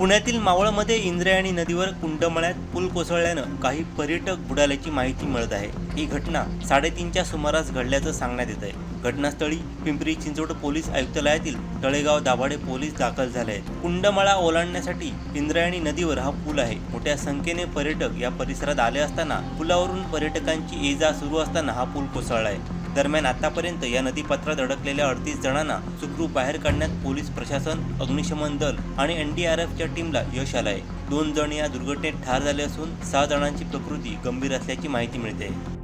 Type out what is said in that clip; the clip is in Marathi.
पुण्यातील मावळमध्ये इंद्रायणी नदीवर कुंडमळ्यात पूल कोसळल्यानं काही पर्यटक बुडाल्याची माहिती मिळत आहे. ही घटना साडेतीनच्या सुमारास घडल्याचं सांगण्यात येत आहे घटनास्थळी पिंपरी चिंचवड पोलीस आयुक्तालयातील तळेगाव दाभाडे पोलीस दाखल झाले आहेत. कुंडमळा ओलांडण्यासाठी इंद्रायणी नदीवर हा पूल आहे. मोठ्या संख्येने पर्यटक या परिसरात आले असताना पुलावरून पर्यटकांची ये जा सुरू असताना हा पूल कोसळला आहे. दरम्यान आतापर्यंत या नदीपात्रात अडकलेल्या अडतीस जणांना सुखरूप बाहेर काढण्यात पोलीस प्रशासन अग्निशमन दल आणि एनडीआरएफच्या टीमला यश आलं आहे दोन जण या दुर्घटनेत ठार झाले असून सहा जणांची प्रकृती गंभीर असल्याची माहिती मिळते.